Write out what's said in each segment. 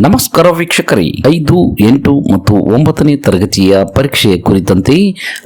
ನಮಸ್ಕಾರ ವೀಕ್ಷಕರೇ. ಐದು, ಎಂಟು ಮತ್ತು ಒಂಬತ್ತನೇ ತರಗತಿಯ ಪರೀಕ್ಷೆಯ ಕುರಿತಂತೆ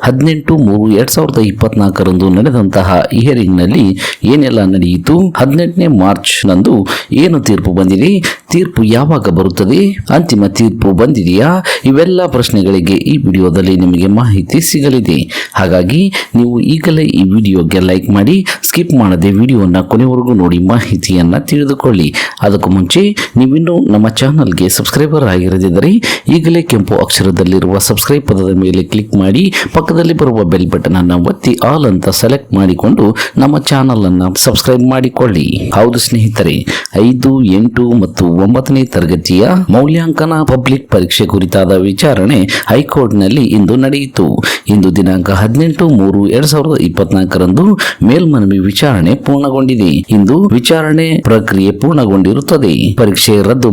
ಹದಿನೆಂಟು ಮೂರು ಎರಡ್ ಸಾವಿರದ ಇಪ್ಪತ್ನಾಲ್ಕರಂದು ನಡೆದಂತಹ ಹಿಯರಿಂಗ್ನಲ್ಲಿ ಏನೆಲ್ಲ ನಡೆಯಿತು? ಹದಿನೆಂಟನೇ ಮಾರ್ಚ್ ನಂದು ಏನು ತೀರ್ಪು ಬಂದಿದೆ? ತೀರ್ಪು ಯಾವಾಗ ಬರುತ್ತದೆ? ಅಂತಿಮ ತೀರ್ಪು ಬಂದಿದೆಯಾ? ಇವೆಲ್ಲ ಪ್ರಶ್ನೆಗಳಿಗೆ ಈ ವಿಡಿಯೋದಲ್ಲಿ ನಿಮಗೆ ಮಾಹಿತಿ ಸಿಗಲಿದೆ. ಹಾಗಾಗಿ ನೀವು ಈಗಲೇ ಈ ವಿಡಿಯೋಗೆ ಲೈಕ್ ಮಾಡಿ, ಸ್ಕಿಪ್ ಮಾಡದೆ ವಿಡಿಯೋನ ಕೊನೆವರೆಗೂ ನೋಡಿ ಮಾಹಿತಿಯನ್ನ ತಿಳಿದುಕೊಳ್ಳಿ. ಅದಕ್ಕೂ ಮುಂಚೆ ನೀವಿನ್ನೂ ನಮ್ಮ ಚಾನಲ್ಗೆ ಸಬ್ಸ್ಕ್ರೈಬರ್ ಆಗಿರದಿದ್ದರೆ ಈಗಲೇ ಕೆಂಪು ಅಕ್ಷರದಲ್ಲಿರುವ ಸಬ್ಸ್ಕ್ರೈಬ್ ಪದದ ಮೇಲೆ ಕ್ಲಿಕ್ ಮಾಡಿ, ಪಕ್ಕದಲ್ಲಿ ಬರುವ ಬೆಲ್ ಬಟನ್ ಅನ್ನು ಒತ್ತಿ ಆಲ್ ಅಂತ ಸೆಲೆಕ್ಟ್ ಮಾಡಿಕೊಂಡು ನಮ್ಮ ಚಾನಲ್ ಅನ್ನು ಸಬ್ಸ್ಕ್ರೈಬ್ ಮಾಡಿಕೊಳ್ಳಿ. ಹೌದು ಸ್ನೇಹಿತರೆ, ಐದು, ಎಂಟು ಮತ್ತು ಒಂಬತ್ತನೇ ತರಗತಿಯ ಮೌಲ್ಯಾಂಕನ ಪಬ್ಲಿಕ್ ಪರೀಕ್ಷೆ ಕುರಿತಾದ ವಿಚಾರಣೆ ಹೈಕೋರ್ಟ್ನಲ್ಲಿ ಇಂದು ನಡೆಯಿತು. ಇಂದು ದಿನಾಂಕ ಹದಿನೆಂಟು ಮೂರು ಎರಡ್ ಸಾವಿರದ ಇಪ್ಪತ್ನಾಲ್ಕರಂದು ಮೇಲ್ಮನವಿ ವಿಚಾರಣೆ ಪೂರ್ಣಗೊಂಡಿದೆ. ಇಂದು ವಿಚಾರಣೆ ಪ್ರಕ್ರಿಯೆ ಪೂರ್ಣಗೊಂಡಿರುತ್ತದೆ. ಪರೀಕ್ಷೆ ರದ್ದು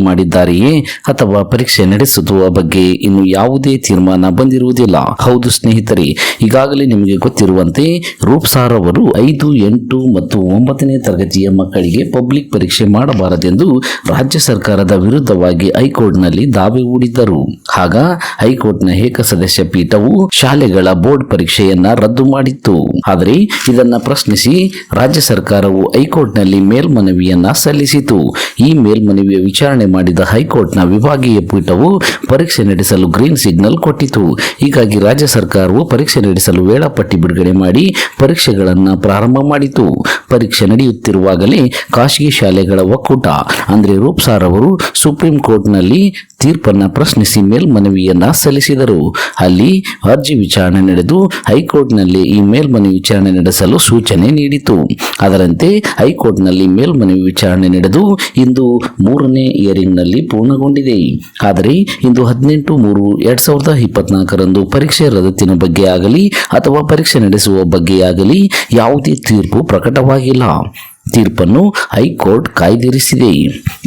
ಅಥವಾ ಪರೀಕ್ಷೆ ನಡೆಸುವ ಬಗ್ಗೆ ಇನ್ನು ಯಾವುದೇ ತೀರ್ಮಾನ ಬಂದಿರುವುದಿಲ್ಲ. ಹೌದು ಸ್ನೇಹಿತರೆ, ಈಗಾಗಲೇ ನಿಮಗೆ ಗೊತ್ತಿರುವಂತೆ ರೂಪ್ಸಾರ್ ಅವರು ಐದು, ಎಂಟು ಮತ್ತು ಒಂಬತ್ತನೇ ತರಗತಿಯ ಮಕ್ಕಳಿಗೆ ಪಬ್ಲಿಕ್ ಪರೀಕ್ಷೆ ಮಾಡಬಾರದೆಂದು ರಾಜ್ಯ ಸರ್ಕಾರದ ವಿರುದ್ಧವಾಗಿ ಹೈಕೋರ್ಟ್ನಲ್ಲಿ ದಾವೆ ಹೂಡಿದ್ದರು. ಆಗ ಹೈಕೋರ್ಟ್ನ ಏಕ ಸದಸ್ಯ ಪೀಠವು ಶಾಲೆಗಳ ಬೋರ್ಡ್ ಪರೀಕ್ಷೆಯನ್ನ ರದ್ದು ಮಾಡಿತ್ತು. ಆದರೆ ಇದನ್ನ ಪ್ರಶ್ನಿಸಿ ರಾಜ್ಯ ಸರ್ಕಾರವು ಹೈಕೋರ್ಟ್ನಲ್ಲಿ ಮೇಲ್ಮನವಿಯನ್ನ ಸಲ್ಲಿಸಿತು. ಈ ಮೇಲ್ಮನವಿಯ ವಿಚಾರಣೆ ಮಾಡಿದ ಹೈಕೋರ್ಟ್ನ ವಿಭಾಗೀಯ ಪೀಠವು ಪರೀಕ್ಷೆ ನಡೆಸಲು ಗ್ರೀನ್ ಸಿಗ್ನಲ್ ಕೊಟ್ಟಿತು. ಹೀಗಾಗಿ ರಾಜ್ಯ ಸರ್ಕಾರವು ಪರೀಕ್ಷೆ ನಡೆಸಲು ವೇಳಾಪಟ್ಟಿ ಬಿಡುಗಡೆ ಮಾಡಿ ಪರೀಕ್ಷೆಗಳನ್ನು ಪ್ರಾರಂಭ ಮಾಡಿತು. ಪರೀಕ್ಷೆ ನಡೆಯುತ್ತಿರುವಾಗಲೇ ಖಾಸಗಿ ಶಾಲೆಗಳ ಒಕ್ಕೂಟ, ಅಂದ್ರೆ ರೂಪ್ಸಾರ್ ಅವರು ಸುಪ್ರೀಂ ಕೋರ್ಟ್ನಲ್ಲಿ ತೀರ್ಪನ್ನ ಪ್ರಶ್ನಿಸಿ ಮೇಲ್ಮನವಿಯನ್ನ ಸಲ್ಲಿಸಿದರು. ಅಲ್ಲಿ ಅರ್ಜಿ ವಿಚಾರಣೆ ನಡೆದು ಹೈಕೋರ್ಟ್ನಲ್ಲಿ ಈ ಮೇಲ್ಮನವಿ ವಿಚಾರಣೆ ನಡೆಸಲು ಸೂಚನೆ ನೀಡಿತು. ಅದರಂತೆ ಹೈಕೋರ್ಟ್ನಲ್ಲಿ ಮೇಲ್ಮನವಿ ವಿಚಾರಣೆ ನಡೆದು ಇಂದು ಮೂರನೇ ಇಯರಿಂಗ್ನಲ್ಲಿ ಪೂರ್ಣಗೊಂಡಿದೆ. ಆದರೆ ಇಂದು ಹದಿನೆಂಟು ಮೂರು ಎರಡ್ ಸಾವಿರದ ಇಪ್ಪತ್ನಾಲ್ಕರಂದು ಪರೀಕ್ಷೆ ರದ್ದತಿನ ಬಗ್ಗೆ ಆಗಲಿ ಅಥವಾ ಪರೀಕ್ಷೆ ನಡೆಸುವ ಬಗ್ಗೆ ಆಗಲಿ ಯಾವುದೇ ತೀರ್ಪು ಪ್ರಕಟವಾಗಿಲ್ಲ. ತೀರ್ಪನ್ನು ಹೈಕೋರ್ಟ್ ಕಾಯ್ದಿರಿಸಿದೆ.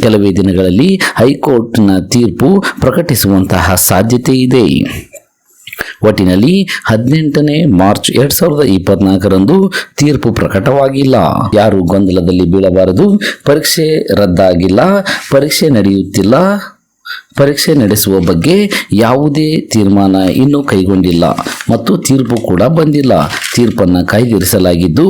ಕೆಲವೇ ದಿನಗಳಲ್ಲಿ ಹೈಕೋರ್ಟ್ನ ತೀರ್ಪು ಪ್ರಕಟಿಸುವಂತಹ ಸಾಧ್ಯತೆ ಇದೆ. ಒಟ್ಟಿನಲ್ಲಿ ಹದಿನೆಂಟನೇ ಮಾರ್ಚ್ ಎರಡ್ ಸಾವಿರದ ಇಪ್ಪತ್ನಾಲ್ಕರಂದು ತೀರ್ಪು ಪ್ರಕಟವಾಗಿಲ್ಲ. ಯಾರು ಗೊಂದಲದಲ್ಲಿ ಬೀಳಬಾರದು. ಪರೀಕ್ಷೆ ರದ್ದಾಗಿಲ್ಲ. ಪರೀಕ್ಷೆ ನಡೆಯುತ್ತಿಲ್ಲ. ಪರೀಕ್ಷೆ ನಡೆಸುವ ಬಗ್ಗೆ ಯಾವುದೇ ತೀರ್ಮಾನ ಇನ್ನೂ ಕೈಗೊಂಡಿಲ್ಲ ಮತ್ತು ತೀರ್ಪು ಕೂಡ ಬಂದಿಲ್ಲ. ತೀರ್ಪನ್ನು ಕಾಯ್ದಿರಿಸಲಾಗಿದ್ದು,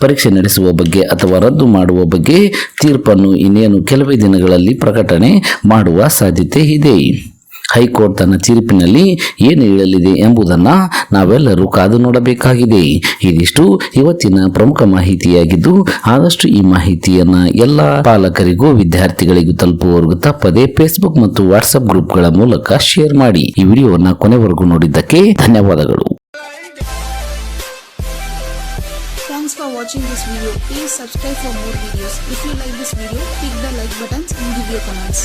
ಪರೀಕ್ಷೆ ನಡೆಸುವ ಬಗ್ಗೆ ಅಥವಾ ರದ್ದು ಮಾಡುವ ಬಗ್ಗೆ ತೀರ್ಪನ್ನು ಇನ್ನೇನು ಕೆಲವೇ ದಿನಗಳಲ್ಲಿ ಪ್ರಕಟಣೆ ಮಾಡುವ ಸಾಧ್ಯತೆ ಇದೆ. ಹೈಕೋರ್ಟ್ ತನ್ನ ತೀರ್ಪಿನಲ್ಲಿ ಏನು ಹೇಳಲಿದೆ ಎಂಬುದನ್ನು ನಾವೆಲ್ಲರೂ ಕಾದು ನೋಡಬೇಕಾಗಿದೆ ಇದಿಷ್ಟು ಇವತ್ತಿನ ಪ್ರಮುಖ ಮಾಹಿತಿಯಾಗಿದ್ದು ಆದಷ್ಟು ಈ ಮಾಹಿತಿಯನ್ನು ಎಲ್ಲ ಪಾಲಕರಿಗೂ ವಿದ್ಯಾರ್ಥಿಗಳಿಗೂ ತಲುಪುವವರೆಗೂ ತಪ್ಪದೆ ಫೇಸ್ಬುಕ್ ಮತ್ತು ವಾಟ್ಸ್ಆಪ್ ಗ್ರೂಪ್ಗಳ ಮೂಲಕ ಶೇರ್ ಮಾಡಿ ಈ ವಿಡಿಯೋವನ್ನು ಕೊನೆವರೆಗೂ ನೋಡಿದ್ದಕ್ಕೆ ಧನ್ಯವಾದಗಳು Thanks for watching this video. Please subscribe for more videos. If you like this video, click the like buttons and give your comments.